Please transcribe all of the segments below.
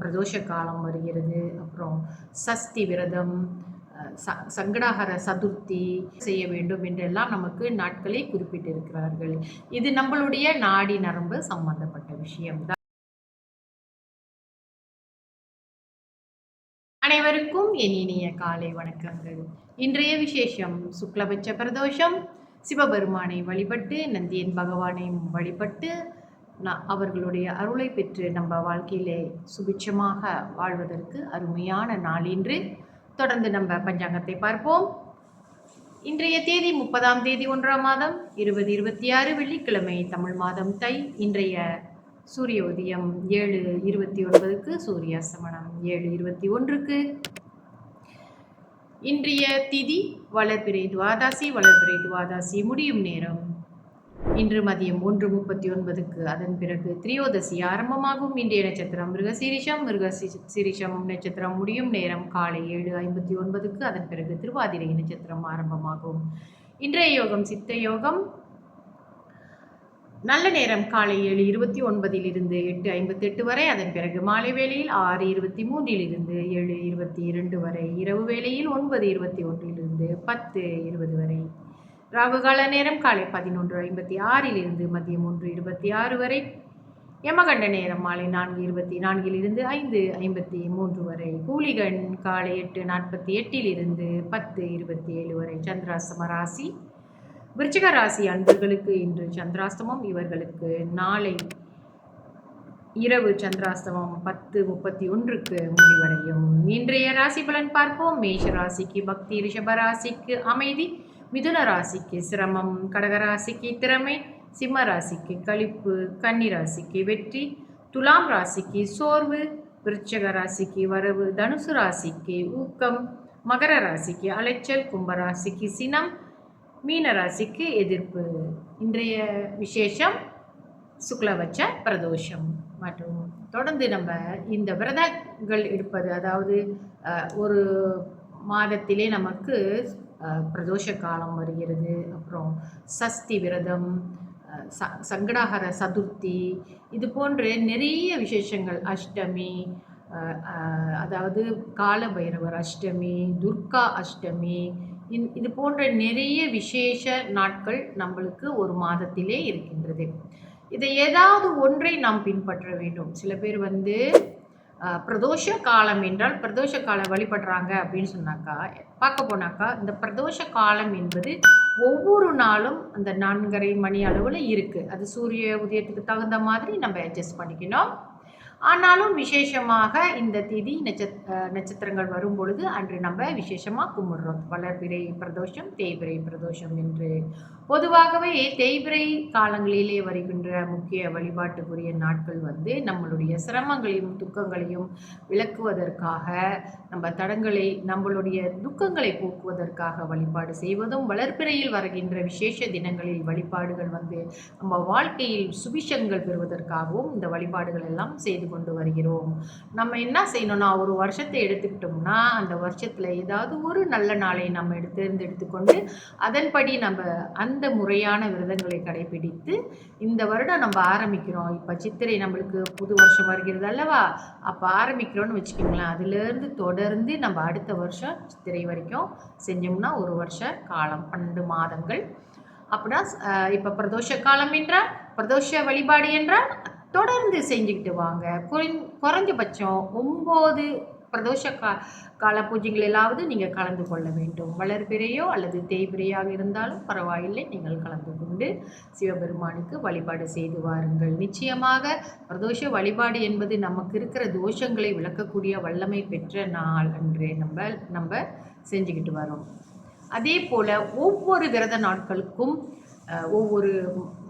பிரதோஷ காலம் வருகிறது. அப்புறம் சஸ்தி விரதம் ச சங்கடாகர சதுர்த்தி செய்ய வேண்டும் என்றெல்லாம் நமக்கு நாட்களை குறிப்பிட்டிருக்கிறார்கள். இது நம்மளுடைய நாடி நரம்பு சம்பந்தப்பட்ட விஷயம்தான் அனைவருக்கும் என் இனிய காலை வணக்கங்கள். இன்றைய விசேஷம் சுக்லபட்ச பிரதோஷம். சிவபெருமானை வழிபட்டு நந்தியன் பகவானை வழிபட்டு நான் அவர்களுடைய அருளை பெற்று நம்ம வாழ்க்கையிலே சுபிட்சமாக வாழ்வதற்கு அருமையான நாள் இன்று தொடர்ந்து நம்ம பஞ்சாங்கத்தை பார்ப்போம். இன்றைய தேதி முப்பதாம் தேதி ஒன்றாம் மாதம் இருபது இருபத்தி ஆறு வெள்ளிக்கிழமை தமிழ் மாதம் தை இன்றைய சூரிய உதயம் ஏழு இருபத்தி ஒன்பதுக்கு சூரிய அஸ்தமனம் ஏழு இருபத்தி ஒன்றுக்கு. இன்றைய திதி வளர்பிறை துவாதாசி வளர்பிறை துவாதாசி முடியும் நேரம். இன்று மதியம் ஒன்று முப்பத்தி ஒன்பதுக்கு அதன் பிறகு திரியோதசி ஆரம்பமாகும். இன்றைய நட்சத்திரம் மிருகசீரிஷம் மிருகசீரிஷம் நட்சத்திரம் முடியும் நேரம் காலை ஏழு ஐம்பத்தி ஒன்பதுக்கு அதன் பிறகு திருவாதிரை நட்சத்திரம் ஆரம்பமாகும். இன்றைய யோகம் சித்த யோகம். நல்ல நேரம் காலை ஏழு இருபத்தி ஒன்பதில் இருந்து எட்டு ஐம்பத்தெட்டு வரை அதன் பிறகு மாலை வேளையில் ஆறு இருபத்தி மூன்றில் இருந்து ஏழு இருபத்தி இரண்டு வரை இரவு வேளையில் ஒன்பது இருபத்தி ஒன்றிலிருந்து பத்து இருபது வரை ராகுகால நேரம் காலை பதினொன்று ஐம்பத்தி ஆறில் இருந்து மதியம் ஒன்று இருபத்தி ஆறு வரை. யமகண்ட நேரம் மாலை நான்கு இருபத்தி நான்கில் இருந்து ஐந்து ஐம்பத்தி மூன்று வரை. கூலிகன் காலை எட்டு நாற்பத்தி எட்டிலிருந்து பத்து இருபத்தி ஏழு வரை. சந்திராசம ராசி. விருச்சிக ராசி அன்பர்களுக்கு இன்று சந்திராஸ்தமம் இவர்களுக்கு நாளை இரவு சந்திராஸ்தமம் பத்து முப்பத்தி ஒன்றுக்கு முடிவடையும். இன்றைய ராசி பலன் பார்ப்போம். மேஷ ராசிக்கு பக்தி ரிஷப ராசிக்கு அமைதி. மிதுன ராசிக்கு சிரமம் கடக ராசிக்கு திறமை சிம்ம ராசிக்கு கழிப்பு கன்னிராசிக்கு வெற்றி துலாம் ராசிக்கு சோர்வு விருச்சக ராசிக்கு வரவு தனுசு ராசிக்கு ஊக்கம் மகர ராசிக்கு அலைச்சல் கும்பராசிக்கு சினம் மீன ராசிக்கு எதிர்ப்பு. இன்றைய விசேஷம் சுக்லவச்ச பிரதோஷம். மற்றும் தொடர்ந்து நம்ம இந்த விரதங்கள் எடுப்பது அதாவது ஒரு மாதத்திலே நமக்கு பிரதோஷ காலம் வருகிறது. அப்புறம் சஷ்டி விரதம் ச சங்கடாகர சதுர்த்தி இது போன்ற நிறைய விசேஷங்கள். அஷ்டமி அதாவது கால பைரவர் அஷ்டமி துர்கா அஷ்டமி இன் இது போன்ற நிறைய விசேஷ நாட்கள் நம்மளுக்கு ஒரு மாதத்திலே இருக்கின்றது. இதை ஏதாவது ஒன்றை நாம் பின்பற்ற வேண்டும். சில பேர் வந்து பிரதோஷ காலம் என்றால் பிரதோஷ காலம் வழிபடுறாங்க அப்படின்னு சொன்னாக்கா பார்க்க போனாக்கா இந்த பிரதோஷ காலம் என்பது ஒவ்வொரு நாளும் அந்த நான்கரை மணி அளவில் இருக்குது அது சூரிய உதயத்துக்கு தகுந்த மாதிரி நம்ம அட்ஜஸ்ட் பண்ணிக்கணும். ஆனாலும் விசேஷமாக இந்த திதி நட்சத் நட்சத்திரங்கள் வரும் பொழுது அன்று நம்ம விசேஷமாக கும்பிடுறோம். வளர்பிறை பிரதோஷம் தேய்பிறை பிரதோஷம் என்று. பொதுவாகவே தேய்பிறை காலங்களிலே வருகின்ற முக்கிய வழிபாட்டுக்குரிய நாட்கள் வந்து நம்மளுடைய சிரமங்களையும் துக்கங்களையும் விளக்குவதற்காக நம்ம தடங்களை நம்மளுடைய துக்கங்களை போக்குவதற்காக வழிபாடு செய்வதும் வளர்பிறையில் வருகின்ற விசேஷ தினங்களில் வழிபாடுகள் வந்து நம்ம வாழ்க்கையில் சுபிஷங்கள் பெறுவதற்காகவும் இந்த வழிபாடுகள் எல்லாம் செய்து கொண்டு வருகிறோம். நம்ம என்ன செய்யணும்னா ஒரு வருஷத்தை எடுத்துக்கிட்டோம்னா அந்த வருஷத்தில் ஏதாவது ஒரு நல்ல நாளை நம்ம எடுத்து எடுத்துக்கொண்டு அதன்படி நம்ம அந்த முறையான விரதங்களை கடைபிடித்து இந்த வருடம் நம்ம ஆரம்பிக்கிறோம். இப்போ சித்திரை நம்மளுக்கு புது வருஷம் வருகிறது அல்லவா? அப்போ ஆரம்பிக்கிறோன்னு வச்சுக்கோங்களேன். அதுலேருந்து தொடர்ந்து நம்ம அடுத்த வருஷம் சித்திரை வரைக்கும் செஞ்சோம்னா ஒரு வருஷ காலம் பன்னெண்டு மாதங்கள். அப்படின்னா இப்போ பிரதோஷ காலம் என்றால் பிரதோஷ வழிபாடு என்றால் தொடர்ந்து செஞ்சுக்கிட்டு வாங்க. குறை குறைஞ்சபட்சம் ஒம்பது பிரதோஷ கா கால பூஜைகளிலாவது நீங்கள் கலந்து கொள்ள வேண்டும். வளர்பிறையோ அல்லது தேய்பிறையாக இருந்தாலும் பரவாயில்லை. நீங்கள் கலந்து கொண்டு சிவபெருமானுக்கு வழிபாடு செய்து வாருங்கள். நிச்சயமாக பிரதோஷ வழிபாடு என்பது நமக்கு இருக்கிற தோஷங்களை விளக்கக்கூடிய வல்லமை பெற்ற நாள் அன்று நம்ம நம்ம செஞ்சுக்கிட்டு வரோம். அதே போல் ஒவ்வொரு விரத நாட்களுக்கும் ஒவ்வொரு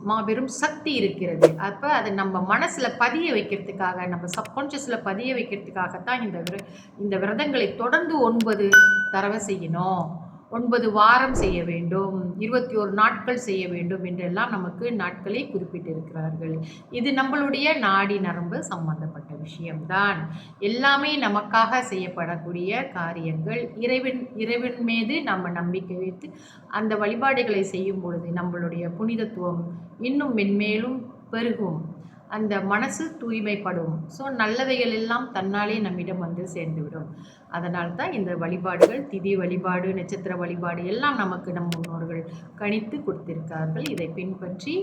மாபெரும் சக்தி இருக்கிறது. அப்போ அதை நம்ம மனசில் பதிய வைக்கிறதுக்காக நம்ம சப்கான்ஷியஸில் பதிய வைக்கிறதுக்காகத்தான் இந்த விர இந்த விரதங்களை தொடர்ந்து ஒன்பது தடவை செய்யணும். ஒன்பது வாரம் செய்ய வேண்டும் இருபத்தி ஒரு நாட்கள் செய்ய வேண்டும் என்றெல்லாம் நமக்கு நாட்களை குறிப்பிட்டிருக்கிறார்கள். இது நம்மளுடைய நாடி நரம்பு சம்பந்தப்பட்ட விஷயம்தான். எல்லாமே நமக்காக செய்யப்படக்கூடிய காரியங்கள். இறைவன் இறைவன் மீது நம்ம நம்பிக்கை வைத்து அந்த வழிபாடுகளை செய்யும் பொழுது நம்மளுடைய புனிதத்துவம் இன்னும் மென்மேலும் பெருகும். அந்த மனசு தூய்மைப்படும். ஸோ நல்லவைகள் எல்லாம் தன்னாலே நம்மிடம் வந்து சேர்ந்துவிடும். அதனால் தான் இந்த வழிபாடுகள் திதி வழிபாடு நட்சத்திர வழிபாடு எல்லாம் நமக்கு நம் முன்னோர்கள் கணித்து கொடுத்திருக்கார்கள் இதை பின்பற்றி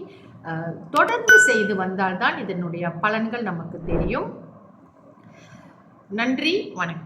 தொடர்ந்து செய்து வந்தால்தான் இதனுடைய பலன்கள் நமக்கு தெரியும். நன்றி வணக்கம்.